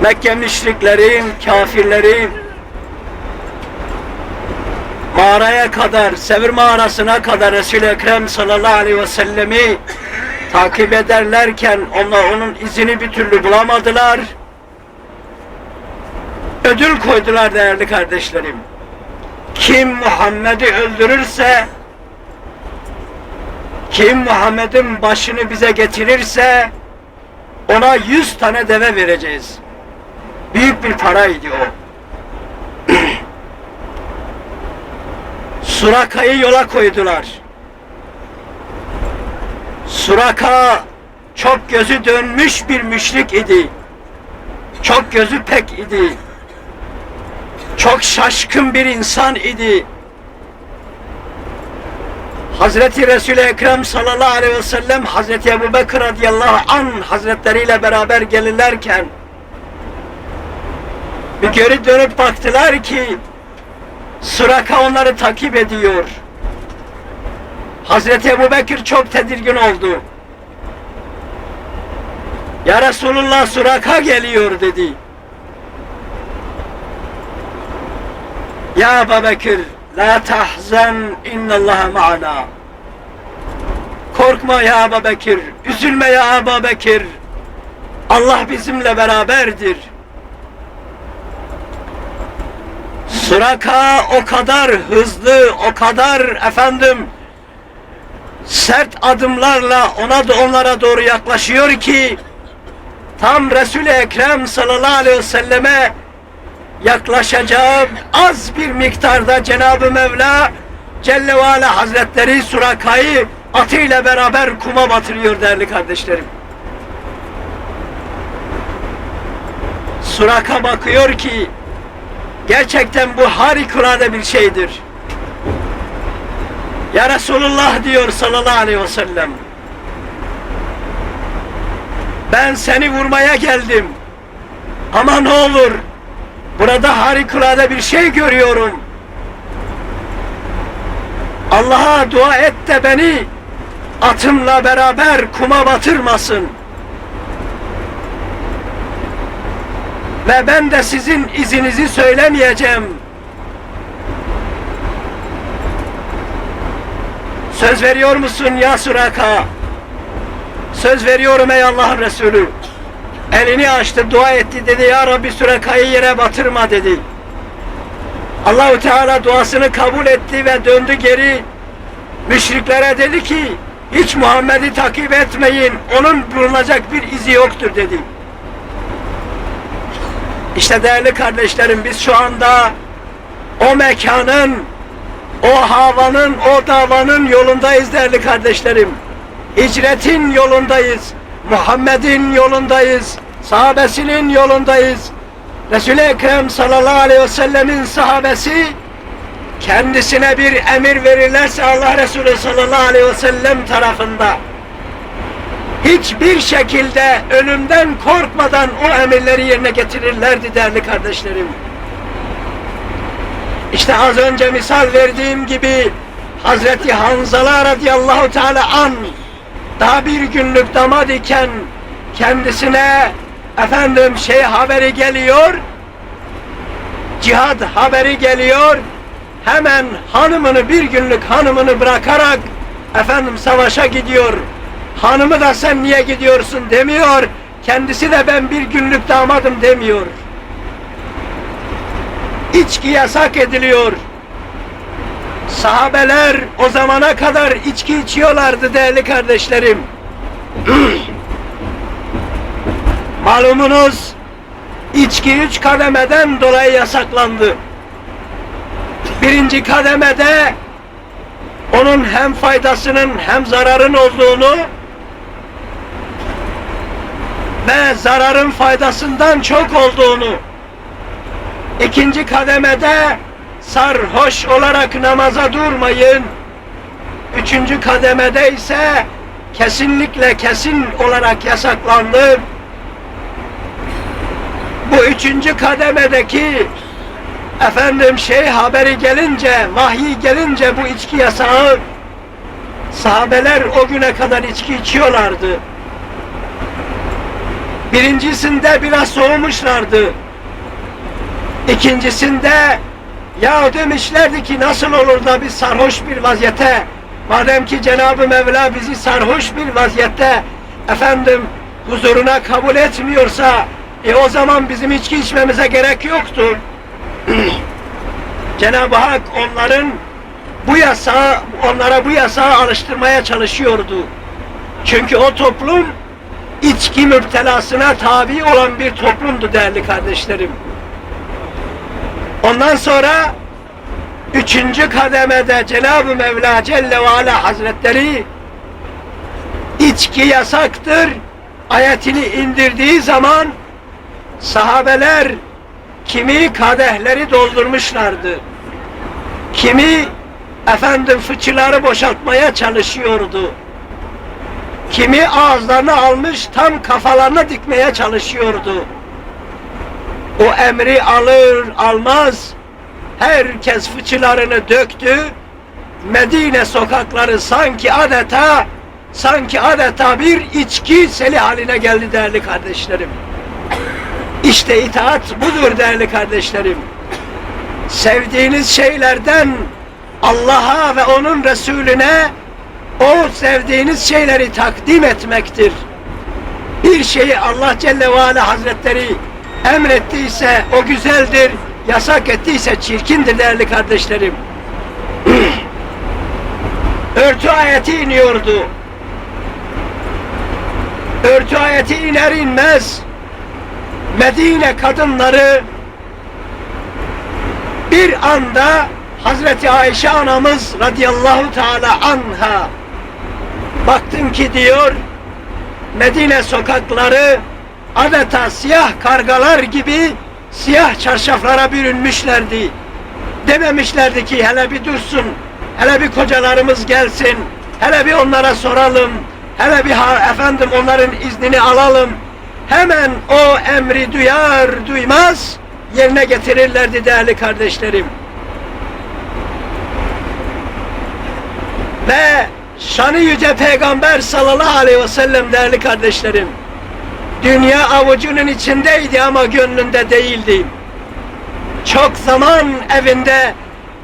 Mekke müşriklerin, kafirlerin mağaraya kadar, Sevir mağarasına kadar Resul-i Ekrem sallallahu aleyhi ve sellemi takip ederlerken onlar onun izini bir türlü bulamadılar. Ödül koydular değerli kardeşlerim. Kim Muhammed'i öldürürse kim Muhammed'in başını bize getirirse ona yüz tane deve vereceğiz. Büyük bir paraydı o. Suraka'yı yola koydular. Suraka çok gözü dönmüş bir müşrik idi. Çok gözü pek idi. Çok şaşkın bir insan idi. Hazreti Resul-i Ekrem sallallahu aleyhi ve sellem Hazreti Ebu Bekir radıyallahu an hazretleriyle beraber gelirlerken bir geri dönüp baktılar ki Suraka onları takip ediyor. Hazreti Ebu Bekir çok tedirgin oldu. Ya Resulullah Suraka geliyor dedi. Ya Ebu Bekir La tahzen innallaha ma'ana Korkma ya Ebu Bekir Üzülme ya Ebu Bekir Allah bizimle beraberdir Suraka o kadar hızlı, o kadar efendim sert adımlarla ona da onlara doğru yaklaşıyor ki tam Resul-i Ekrem sallallahu aleyhi ve selleme yaklaşacağım az bir miktarda Cenab-ı Mevla Celle ve Ala Hazretleri Suraka'yı atıyla beraber kuma batırıyor değerli kardeşlerim. Suraka bakıyor ki gerçekten bu harikulade bir şeydir. Ya Resulullah diyor sallallahu aleyhi ve sellem. Ben seni vurmaya geldim. Ama ne olur Burada harikulade bir şey görüyorum. Allah'a dua et de beni atımla beraber kuma batırmasın. Ve ben de sizin izinizi söylemeyeceğim. Söz veriyor musun ya Suraka? Söz veriyorum ey Allah'ın Resulü. Elini açtı, dua etti dedi ya Rabbi Suraka'yı yere batırma dedi. Allahu Teala duasını kabul etti ve döndü geri müşriklere dedi ki hiç Muhammed'i takip etmeyin. Onun bulunacak bir izi yoktur dedi. İşte değerli kardeşlerim biz şu anda o mekanın, o havanın, o davanın yolundayız değerli kardeşlerim. Hicretin yolundayız. Muhammed'in yolundayız. Sahabesinin yolundayız. Resul-i Ekrem sallallahu aleyhi ve sellemin sahabesi kendisine bir emir verirlerse Allah Resulü sallallahu aleyhi ve sellem tarafında hiçbir şekilde ölümden korkmadan o emirleri yerine getirirlerdi değerli kardeşlerim. İşte az önce misal verdiğim gibi Hazreti Hanzala radıyallahu teala an daha bir günlük damad iken kendisine efendim şey haberi geliyor cihad haberi geliyor hemen hanımını bir günlük hanımını bırakarak efendim savaşa gidiyor hanımı da sen niye gidiyorsun demiyor. Kendisi de ben bir günlük damadım demiyor. İçki yasak ediliyor. Sahabeler o zamana kadar içki içiyorlardı değerli kardeşlerim. Malumunuz içki üç kademeden dolayı yasaklandı. Birinci kademede onun hem faydasının hem zararın olduğunu ve zararın faydasından çok olduğunu ikinci kademede sarhoş olarak namaza durmayın üçüncü kademede ise kesinlikle kesin olarak yasaklandı bu üçüncü kademedeki efendim şey haberi gelince, vahiy gelince bu içki yasağı sahabeler o güne kadar içki içiyorlardı. Birincisinde biraz soğumuşlardı. İkincisinde ya demişlerdi ki nasıl olur da biz sarhoş bir vaziyete madem ki Cenab-ı Mevla bizi sarhoş bir vaziyette efendim huzuruna kabul etmiyorsa e o zaman bizim içki içmemize gerek yoktu. Cenab-ı Hak onların bu yasağı, onlara bu yasağı alıştırmaya çalışıyordu. Çünkü o toplum içki müptelasına tabi olan bir toplumdu değerli kardeşlerim. Ondan sonra üçüncü kademede Cenab-ı Mevla Celle ve Ala Hazretleri içki yasaktır ayetini indirdiği zaman sahabeler kimi kadehleri doldurmuşlardı. Kimi efendim fıçıları boşaltmaya çalışıyordu. Kimi ağızlarını almış tam kafalarına dikmeye çalışıyordu. O emri alır almaz herkes fıçılarını döktü. Medine sokakları sanki adeta sanki adeta bir içki seli haline geldi değerli kardeşlerim. İşte itaat budur değerli kardeşlerim. Sevdiğiniz şeylerden Allah'a ve onun Resulüne o sevdiğiniz şeyleri takdim etmektir. Bir şeyi Allah Celle ve Ala Hazretleri emrettiyse o güzeldir, yasak ettiyse çirkindir değerli kardeşlerim. Örtü ayeti iniyordu. Örtü ayeti iner inmez Medine kadınları bir anda Hazreti Ayşe anamız radıyallahu teala anha baktım ki diyor Medine sokakları adeta siyah kargalar gibi siyah çarşaflara bürünmüşlerdi. Dememişlerdi ki hele bir dursun, hele bir kocalarımız gelsin, hele bir onlara soralım, hele bir ha, efendim onların iznini alalım. Hemen o emri duyar duymaz yerine getirirlerdi değerli kardeşlerim. Ve şanı yüce peygamber sallallahu aleyhi ve sellem değerli kardeşlerim. Dünya avucunun içindeydi ama gönlünde değildi. Çok zaman evinde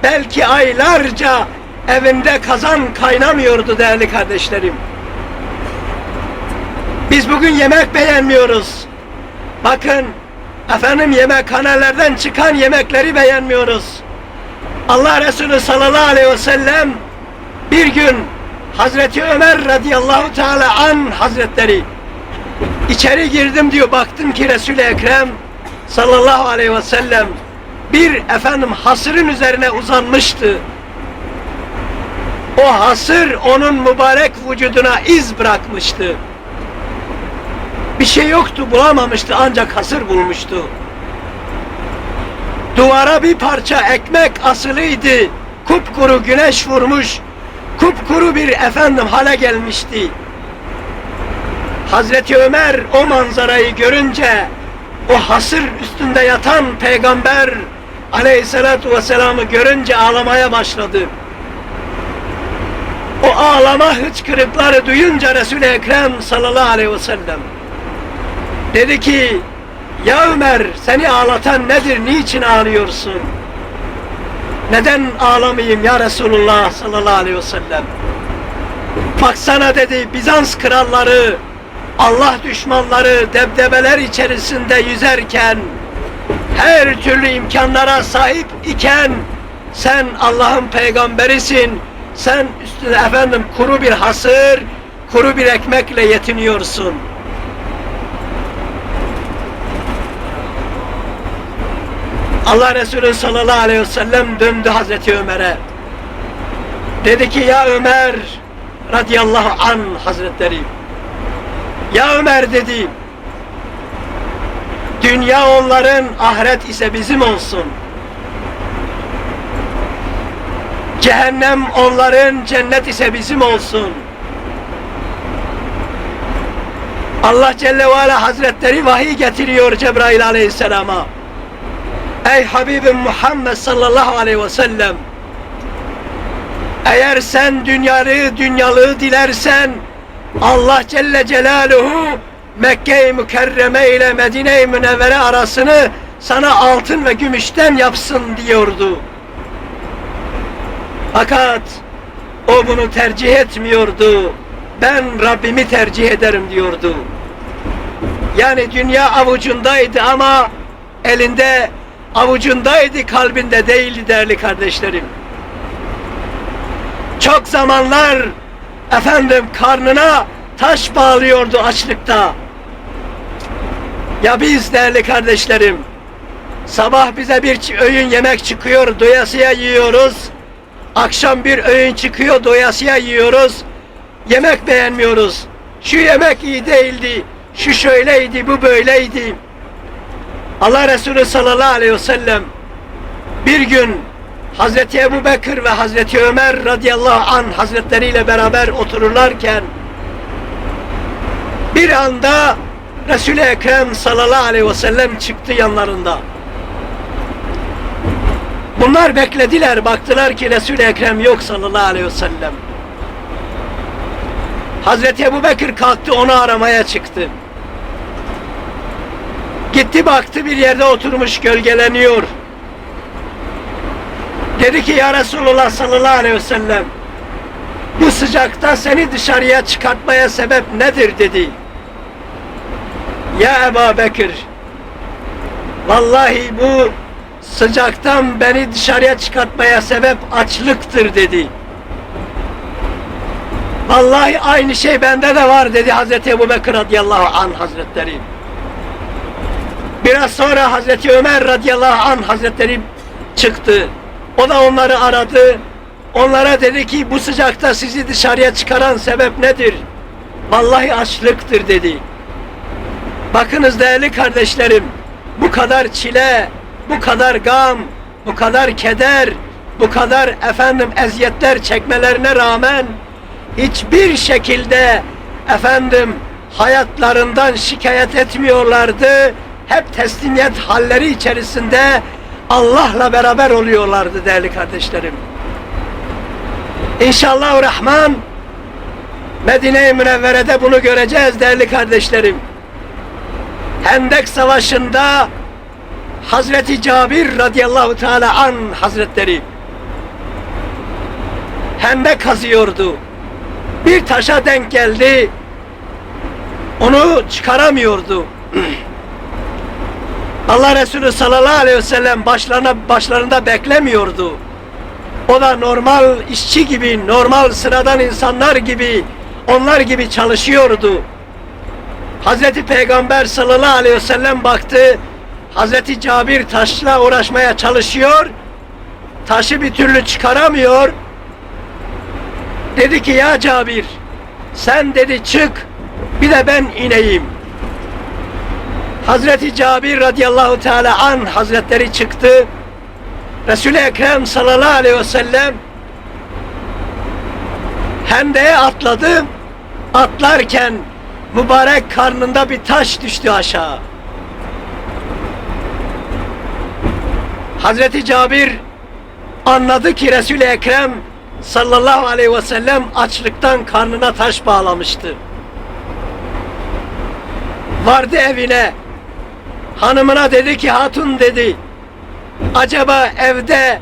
belki aylarca evinde kazan kaynamıyordu değerli kardeşlerim. Biz bugün yemek beğenmiyoruz. Bakın efendim yemekhanelerden çıkan yemekleri beğenmiyoruz. Allah Resulü sallallahu aleyhi ve sellem bir gün Hazreti Ömer radıyallahu teala an hazretleri içeri girdim diyor baktım ki Resul-i Ekrem sallallahu aleyhi ve sellem bir efendim hasırın üzerine uzanmıştı. O hasır onun mübarek vücuduna iz bırakmıştı. Bir şey yoktu bulamamıştı ancak hasır bulmuştu. Duvara bir parça ekmek asılıydı. Kupkuru güneş vurmuş. Kupkuru bir efendim hale gelmişti. Hazreti Ömer o manzarayı görünce o hasır üstünde yatan peygamber aleyhissalatu vesselam'ı görünce ağlamaya başladı. O ağlama hıçkırıkları duyunca Resul-i Ekrem sallallahu aleyhi ve sellem dedi ki ya Ömer seni ağlatan nedir? Niçin ağlıyorsun? Neden ağlamayayım ya Resulullah sallallahu aleyhi ve sellem? Baksana dedi Bizans kralları Allah düşmanları debdebeler içerisinde yüzerken her türlü imkanlara sahip iken sen Allah'ın peygamberisin. Sen üstüne efendim kuru bir hasır, kuru bir ekmekle yetiniyorsun. Allah Resulü sallallahu aleyhi ve sellem döndü Hazreti Ömer'e. Dedi ki ya Ömer radıyallahu an hazretleri ya Ömer dedi dünya onların ahiret ise bizim olsun. Cehennem onların cennet ise bizim olsun. Allah Celle ve Ala Hazretleri vahiy getiriyor Cebrail Aleyhisselam'a. Ey Habibim Muhammed sallallahu aleyhi ve sellem eğer sen dünyalı dünyalığı dilersen Allah Celle Celaluhu Mekke-i Mükerreme ile Medine-i Münevvere arasını sana altın ve gümüşten yapsın diyordu. Fakat o bunu tercih etmiyordu. Ben Rabbimi tercih ederim diyordu. Yani dünya avucundaydı ama elinde avucundaydı kalbinde değildi değerli kardeşlerim. Çok zamanlar efendim karnına taş bağlıyordu açlıkta. Ya biz değerli kardeşlerim sabah bize bir öğün yemek çıkıyor doyasıya yiyoruz. Akşam bir öğün çıkıyor doyasıya yiyoruz. Yemek beğenmiyoruz. Şu yemek iyi değildi. Şu şöyleydi, bu böyleydi. Allah Resulü sallallahu aleyhi ve sellem bir gün Hazreti Ebu Bekir ve Hazreti Ömer radıyallahu an hazretleriyle beraber otururlarken bir anda Resul-i Ekrem sallallahu aleyhi ve sellem çıktı yanlarında. Bunlar beklediler, baktılar ki Resul-i Ekrem yok sallallahu aleyhi ve sellem. Hazreti Ebu Bekir kalktı onu aramaya çıktı. Gitti baktı bir yerde oturmuş gölgeleniyor. Dedi ki ya Resulullah sallallahu aleyhi ve sellem bu sıcakta seni dışarıya çıkartmaya sebep nedir dedi. Ya Ebu Bekir vallahi bu sıcaktan beni dışarıya çıkartmaya sebep açlıktır dedi. Vallahi aynı şey bende de var dedi Hazreti Ebu Bekir radıyallahu anh hazretleri. Biraz sonra Hazreti Ömer radıyallahu anh hazretleri çıktı. O da onları aradı. Onlara dedi ki bu sıcakta sizi dışarıya çıkaran sebep nedir? Vallahi açlıktır dedi. Bakınız değerli kardeşlerim, bu kadar çile, bu kadar gam, bu kadar keder, bu kadar efendim eziyetler çekmelerine rağmen hiçbir şekilde efendim hayatlarından şikayet etmiyorlardı. Hep teslimiyet halleri içerisinde Allah'la beraber oluyorlardı değerli kardeşlerim. İnşallah Rahman Medine-i Münevvere'de bunu göreceğiz değerli kardeşlerim. Hendek Savaşı'nda Hazreti Cabir radıyallahu teala an hazretleri hendek kazıyordu. Bir taşa denk geldi. Onu çıkaramıyordu. Allah Resulü sallallahu aleyhi ve sellem başlarına, başlarında beklemiyordu. O da normal işçi gibi, normal sıradan insanlar gibi, onlar gibi çalışıyordu. Hazreti Peygamber sallallahu aleyhi ve sellem baktı, Hazreti Cabir taşla uğraşmaya çalışıyor, taşı bir türlü çıkaramıyor. Dedi ki ya Cabir, sen dedi çık, bir de ben ineyim. Hazreti Cabir radıyallahu teala an hazretleri çıktı. Resul-i Ekrem sallallahu aleyhi ve sellem hendeye atladı. Atlarken mübarek karnında bir taş düştü aşağı. Hazreti Cabir anladı ki Resul-i Ekrem sallallahu aleyhi ve sellem açlıktan karnına taş bağlamıştı. Vardı evine. Hanımına dedi ki hatun dedi. Acaba evde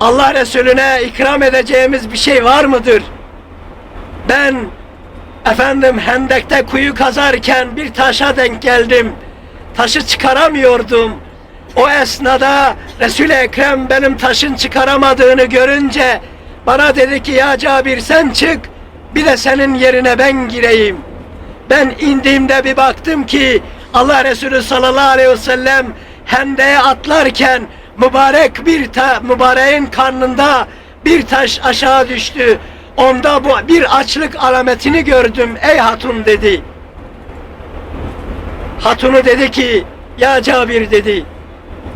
Allah Resulüne ikram edeceğimiz bir şey var mıdır? Ben efendim hendekte kuyu kazarken bir taşa denk geldim. Taşı çıkaramıyordum. O esnada Resul-i Ekrem benim taşın çıkaramadığını görünce bana dedi ki ya Cabir sen çık bir de senin yerine ben gireyim. Ben indiğimde bir baktım ki Allah Resulü sallallahu aleyhi ve sellem hendeye atlarken mübarek bir ta, mübareğin karnında bir taş aşağı düştü. Onda bu bir açlık alametini gördüm ey hatun dedi. Hatunu dedi ki ya Cabir dedi.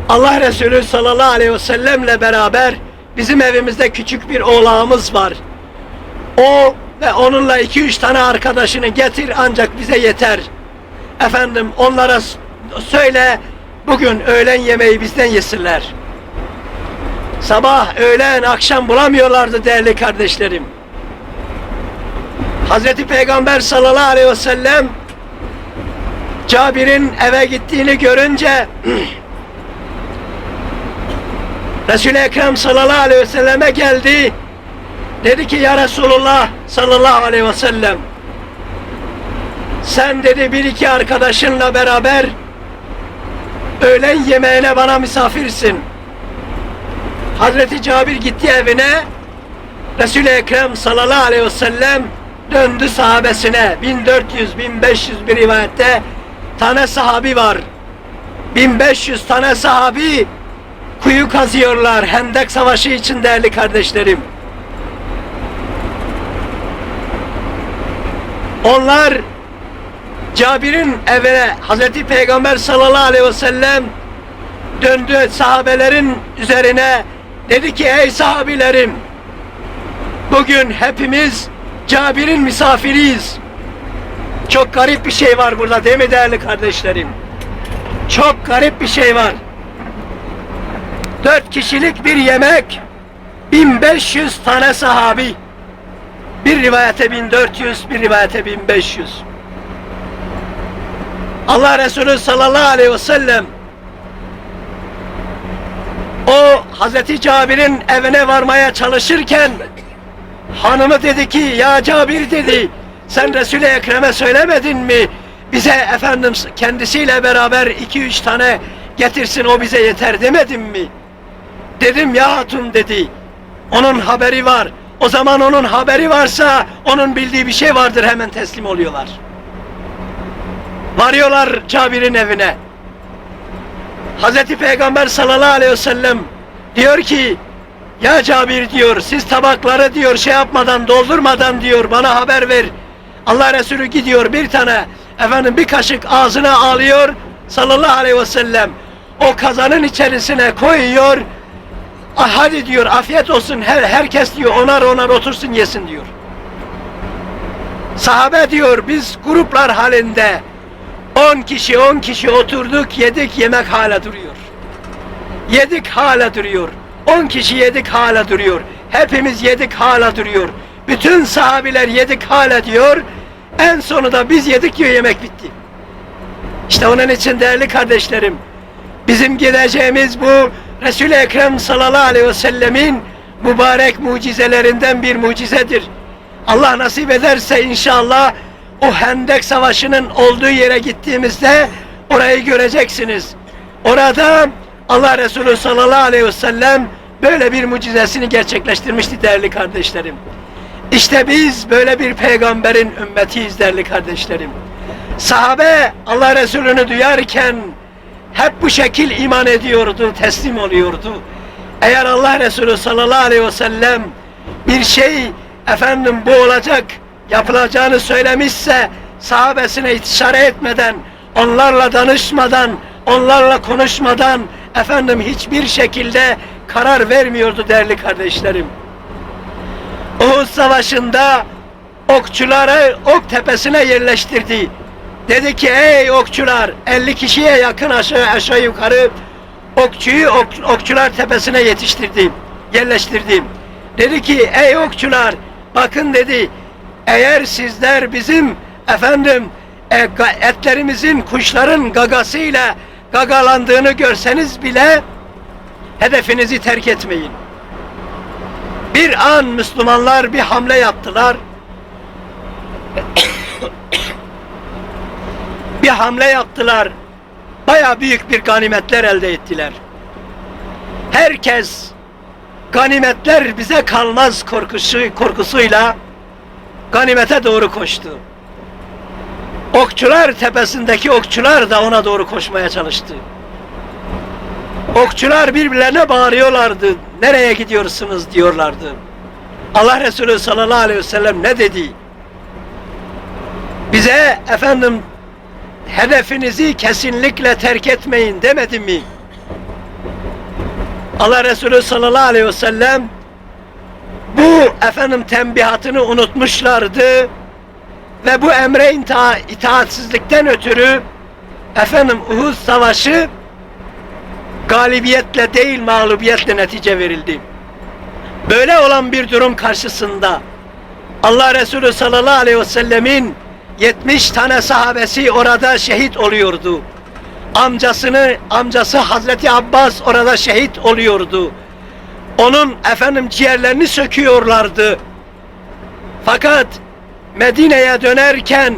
Allah Resulü sallallahu aleyhi ve sellemle beraber bizim evimizde küçük bir oğlağımız var. O ve onunla iki üç tane arkadaşını getir ancak bize yeter. Efendim onlara söyle bugün öğlen yemeği bizden yesinler. Sabah, öğlen, akşam bulamıyorlardı değerli kardeşlerim. Hazreti Peygamber sallallahu aleyhi ve sellem Cabir'in eve gittiğini görünce Resul-i Ekrem sallallahu aleyhi ve selleme geldi. Dedi ki ya Resulullah sallallahu aleyhi ve sellem sen dedi bir iki arkadaşınla beraber öğlen yemeğine bana misafirsin. Hazreti Cabir gitti evine Resul-i Ekrem sallallahu aleyhi ve sellem döndü sahabesine. 1400 1500 bir rivayette tane sahabi var. 1500 tane sahabi kuyu kazıyorlar Hendek Savaşı için değerli kardeşlerim. Onlar Cabir'in evine Hazreti Peygamber sallallahu aleyhi ve sellem döndü sahabelerin üzerine dedi ki ey sahabilerim bugün hepimiz Cabir'in misafiriyiz. Çok garip bir şey var burada değil mi değerli kardeşlerim? Çok garip bir şey var. Dört kişilik bir yemek 1500 tane sahabi bir rivayete 1400 bir rivayete 1500 Allah Resulü sallallahu aleyhi ve sellem o Hazreti Cabir'in evine varmaya çalışırken hanımı dedi ki ya Cabir dedi sen Resul-i Ekrem'e söylemedin mi? Bize efendim kendisiyle beraber iki üç tane getirsin o bize yeter demedin mi? Dedim ya hatun dedi onun haberi var. O zaman onun haberi varsa onun bildiği bir şey vardır hemen teslim oluyorlar varıyorlar Cabir'in evine Hazreti Peygamber sallallahu aleyhi ve sellem diyor ki ya Cabir diyor siz tabakları diyor şey yapmadan doldurmadan diyor bana haber ver. Allah Resulü gidiyor bir tane efendim bir kaşık ağzına alıyor sallallahu aleyhi ve sellem. O kazanın içerisine koyuyor. Ah, hadi diyor afiyet olsun her, herkes diyor onar onar otursun yesin diyor. Sahabe diyor biz gruplar halinde 10 kişi 10 kişi oturduk yedik yemek hala duruyor. Yedik hala duruyor. 10 kişi yedik hala duruyor. Hepimiz yedik hala duruyor. Bütün sahabiler yedik hala diyor. En sonunda biz yedik diyor yemek bitti. İşte onun için değerli kardeşlerim bizim gideceğimiz bu Resul-i Ekrem sallallahu aleyhi ve sellemin mübarek mucizelerinden bir mucizedir. Allah nasip ederse inşallah o Hendek Savaşı'nın olduğu yere gittiğimizde orayı göreceksiniz. Orada Allah Resulü sallallahu aleyhi ve sellem böyle bir mucizesini gerçekleştirmişti değerli kardeşlerim. İşte biz böyle bir peygamberin ümmetiyiz değerli kardeşlerim. Sahabe Allah Resulü'nü duyarken hep bu şekil iman ediyordu, teslim oluyordu. Eğer Allah Resulü sallallahu aleyhi ve sellem bir şey efendim bu olacak yapılacağını söylemişse sahabesine istişare etmeden, onlarla danışmadan, onlarla konuşmadan efendim hiçbir şekilde karar vermiyordu değerli kardeşlerim. Uhud Savaşı'nda okçuları ok tepesine yerleştirdi. Dedi ki ey okçular 50 kişiye yakın aşağı, aşağı yukarı okçuyu ok, okçular tepesine yetiştirdim, yerleştirdim. Dedi ki ey okçular bakın dedi eğer sizler bizim efendim e, etlerimizin kuşların gagasıyla gagalandığını görseniz bile hedefinizi terk etmeyin. Bir an Müslümanlar bir hamle yaptılar. bir hamle yaptılar. Baya büyük bir ganimetler elde ettiler. Herkes ganimetler bize kalmaz korkusu, korkusuyla ganimete doğru koştu. Okçular tepesindeki okçular da ona doğru koşmaya çalıştı. Okçular birbirlerine bağırıyorlardı. Nereye gidiyorsunuz diyorlardı. Allah Resulü sallallahu aleyhi ve sellem ne dedi? Bize efendim hedefinizi kesinlikle terk etmeyin demedi mi? Allah Resulü sallallahu aleyhi ve sellem bu efendim tembihatını unutmuşlardı ve bu emre ita itaatsizlikten ötürü efendim Uhud Savaşı galibiyetle değil mağlubiyetle netice verildi. Böyle olan bir durum karşısında Allah Resulü sallallahu aleyhi ve sellemin 70 tane sahabesi orada şehit oluyordu. Amcasını, amcası Hazreti Abbas orada şehit oluyordu. Onun efendim ciğerlerini söküyorlardı. Fakat Medine'ye dönerken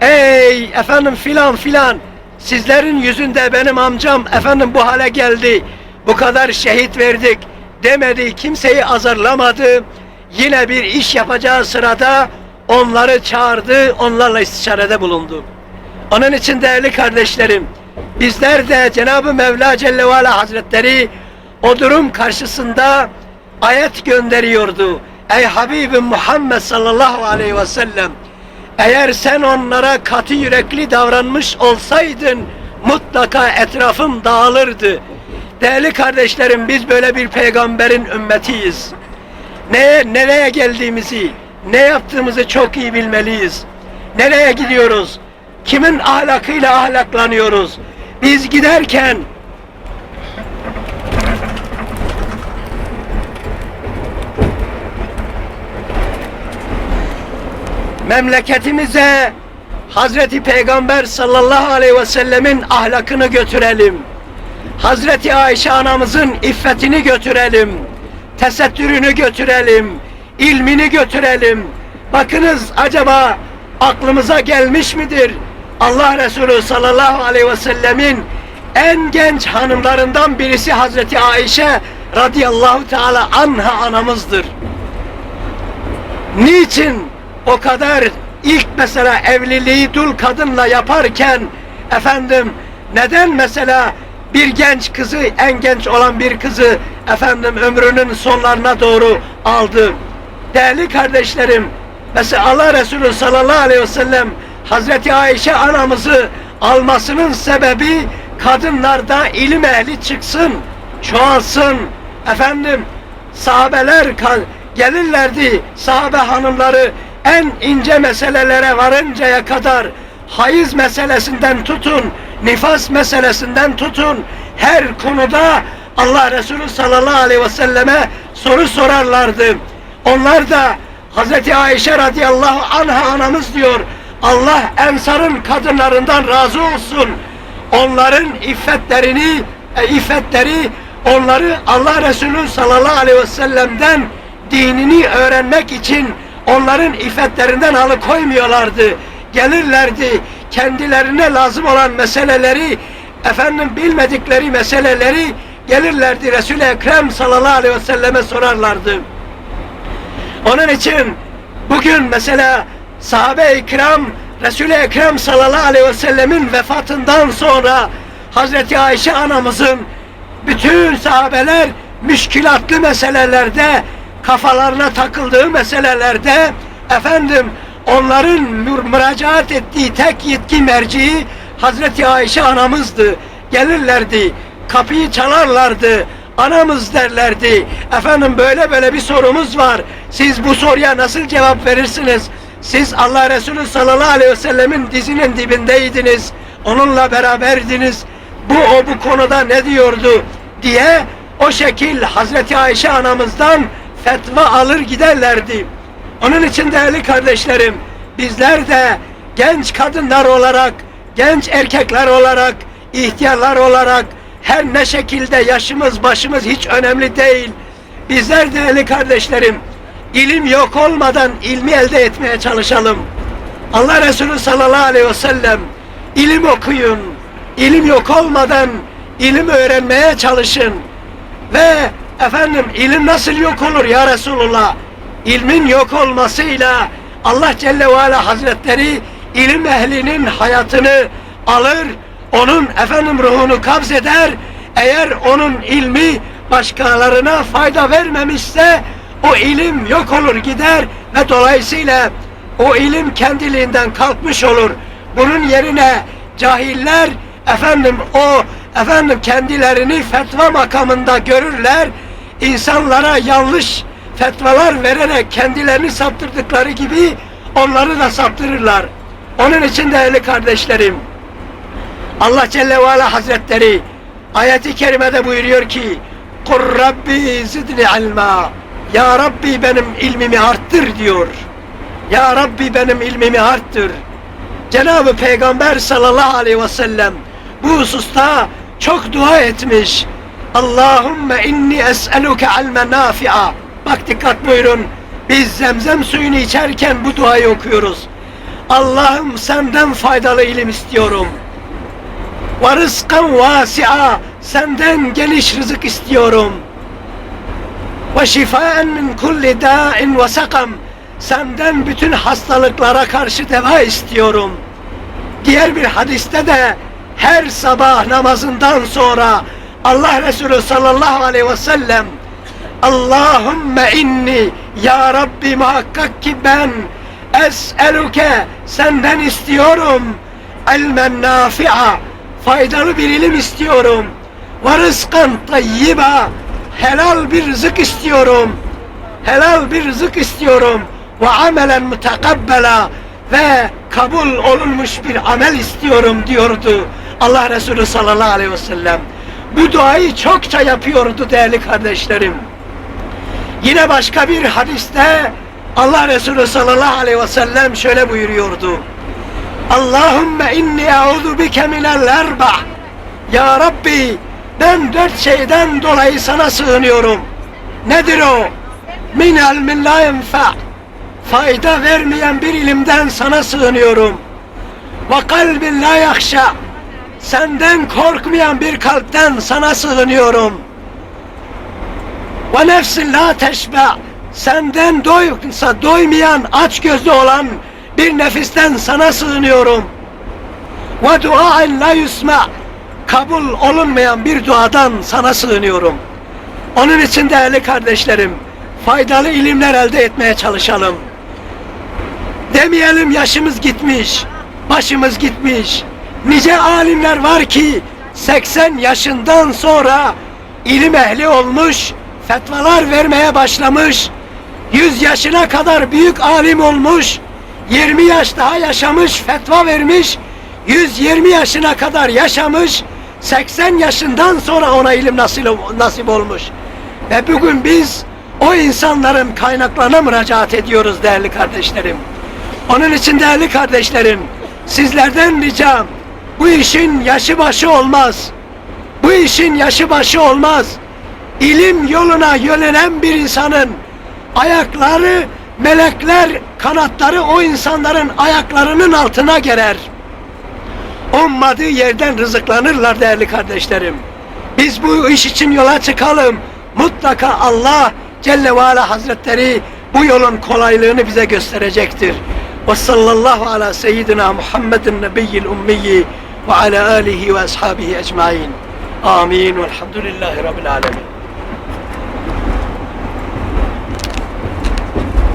ey efendim filan filan sizlerin yüzünde benim amcam efendim bu hale geldi. Bu kadar şehit verdik demedi. Kimseyi azarlamadı. Yine bir iş yapacağı sırada onları çağırdı. Onlarla istişarede bulundu. Onun için değerli kardeşlerim bizler de Cenab-ı Mevla Celle ve Ala Hazretleri o durum karşısında ayet gönderiyordu. Ey Habibim Muhammed sallallahu aleyhi ve sellem eğer sen onlara katı yürekli davranmış olsaydın mutlaka etrafım dağılırdı. Değerli kardeşlerim biz böyle bir peygamberin ümmetiyiz. Neye, nereye geldiğimizi, ne yaptığımızı çok iyi bilmeliyiz. Nereye gidiyoruz? Kimin ahlakıyla ahlaklanıyoruz? Biz giderken memleketimize Hazreti Peygamber sallallahu aleyhi ve sellemin ahlakını götürelim. Hazreti Ayşe anamızın iffetini götürelim. Tesettürünü götürelim. ilmini götürelim. Bakınız acaba aklımıza gelmiş midir? Allah Resulü sallallahu aleyhi ve sellemin en genç hanımlarından birisi Hazreti Ayşe radıyallahu teala anha anamızdır. Niçin o kadar ilk mesela evliliği dul kadınla yaparken efendim neden mesela bir genç kızı en genç olan bir kızı efendim ömrünün sonlarına doğru aldı. Değerli kardeşlerim mesela Allah Resulü sallallahu aleyhi ve sellem Hazreti Ayşe anamızı almasının sebebi kadınlarda ilim ehli çıksın, çoğalsın. Efendim sahabeler gelirlerdi sahabe hanımları en ince meselelere varıncaya kadar hayız meselesinden tutun, nifas meselesinden tutun her konuda Allah Resulü sallallahu aleyhi ve selleme soru sorarlardı. Onlar da Hazreti Ayşe radıyallahu anha anamız diyor. Allah ensarın kadınlarından razı olsun. Onların iffetlerini, e, iffetleri onları Allah Resulü sallallahu aleyhi ve sellem'den dinini öğrenmek için onların iffetlerinden alıkoymuyorlardı. Gelirlerdi kendilerine lazım olan meseleleri efendim bilmedikleri meseleleri gelirlerdi Resul-i Ekrem sallallahu aleyhi ve selleme sorarlardı. Onun için bugün mesela sahabe-i kiram Resul-i Ekrem sallallahu aleyhi ve sellemin vefatından sonra Hazreti Ayşe anamızın bütün sahabeler müşkilatlı meselelerde kafalarına takıldığı meselelerde efendim onların mür- müracaat ettiği tek yetki merciği Hazreti Ayşe anamızdı. Gelirlerdi, kapıyı çalarlardı, anamız derlerdi. Efendim böyle böyle bir sorumuz var. Siz bu soruya nasıl cevap verirsiniz? Siz Allah Resulü sallallahu aleyhi ve sellemin dizinin dibindeydiniz. Onunla beraberdiniz. Bu o bu konuda ne diyordu diye o şekil Hazreti Ayşe anamızdan fetva alır giderlerdi. Onun için değerli kardeşlerim bizler de genç kadınlar olarak, genç erkekler olarak, ihtiyarlar olarak her ne şekilde yaşımız başımız hiç önemli değil. Bizler değerli kardeşlerim ilim yok olmadan ilmi elde etmeye çalışalım. Allah Resulü sallallahu aleyhi ve sellem ilim okuyun. İlim yok olmadan ilim öğrenmeye çalışın. Ve efendim ilim nasıl yok olur ya Resulullah? İlmin yok olmasıyla Allah Celle ve Ala Hazretleri ilim ehlinin hayatını alır, onun efendim ruhunu kabz eder. Eğer onun ilmi başkalarına fayda vermemişse o ilim yok olur gider ve dolayısıyla o ilim kendiliğinden kalkmış olur. Bunun yerine cahiller efendim o efendim kendilerini fetva makamında görürler. İnsanlara yanlış fetvalar vererek kendilerini saptırdıkları gibi onları da saptırırlar. Onun için değerli kardeşlerim Allah Celle ve Ala Hazretleri ayeti kerimede buyuruyor ki Kur Rabbi zidni ilma Ya Rabbi benim ilmimi arttır diyor. Ya Rabbi benim ilmimi arttır. Cenab-ı Peygamber sallallahu aleyhi ve sellem bu hususta çok dua etmiş. Allahümme inni es'eluke ilmen nafi'a. Bak dikkat buyurun. Biz zemzem suyunu içerken bu duayı okuyoruz. Allah'ım senden faydalı ilim istiyorum. Ve rızkan vasi'a. Senden geniş rızık istiyorum. Ve şifaen min kulli da'in ve sakam. Senden bütün hastalıklara karşı deva istiyorum. Diğer bir hadiste de her sabah namazından sonra Allah Resulü sallallahu aleyhi ve sellem Allahümme inni ya Rabbi muhakkak ki ben es'eluke senden istiyorum. İlmen nafi'a faydalı bir ilim istiyorum. Ve rızkan tayyiba helal bir rızık istiyorum. Helal bir rızık istiyorum. Ve amelen mutakabbela ve kabul olunmuş bir amel istiyorum diyordu Allah Resulü sallallahu aleyhi ve sellem. Bu duayı çokça yapıyordu değerli kardeşlerim. Yine başka bir hadiste Allah Resulü sallallahu aleyhi ve sellem şöyle buyuruyordu. Allahümme inni e'udu bike minel erba. Ya Rabbi ben dört şeyden dolayı sana sığınıyorum. Nedir o? Min ilmin la yenfa. Fayda vermeyen bir ilimden sana sığınıyorum. Ve kalbin la yakşa. Senden korkmayan bir kalpten sana sığınıyorum. Ve nefsin la teşbe. Senden doysa doymayan aç gözlü olan bir nefisten sana sığınıyorum. Ve duaen la yusma. Kabul olunmayan bir duadan sana sığınıyorum. Onun için değerli kardeşlerim, faydalı ilimler elde etmeye çalışalım. Demeyelim yaşımız gitmiş, başımız gitmiş. Nice alimler var ki 80 yaşından sonra ilim ehli olmuş, fetvalar vermeye başlamış. 100 yaşına kadar büyük alim olmuş, 20 yaş daha yaşamış, fetva vermiş. 120 yaşına kadar yaşamış, 80 yaşından sonra ona ilim nasip, olmuş. Ve bugün biz o insanların kaynaklarına müracaat ediyoruz değerli kardeşlerim. Onun için değerli kardeşlerim, sizlerden ricam, bu işin yaşı başı olmaz. Bu işin yaşı başı olmaz. İlim yoluna yönelen bir insanın ayakları, melekler kanatları o insanların ayaklarının altına gerer. Ummadığı yerden rızıklanırlar değerli kardeşlerim. Biz bu iş için yola çıkalım. Mutlaka Allah Celle ve Ala Hazretleri bu yolun kolaylığını bize gösterecektir. Ve sallallahu ala seyyidina Muhammedin nebiyyil ummiyi وعلى آله وأصحابه أجمعين. آمين. والحمد لله رب العالمين.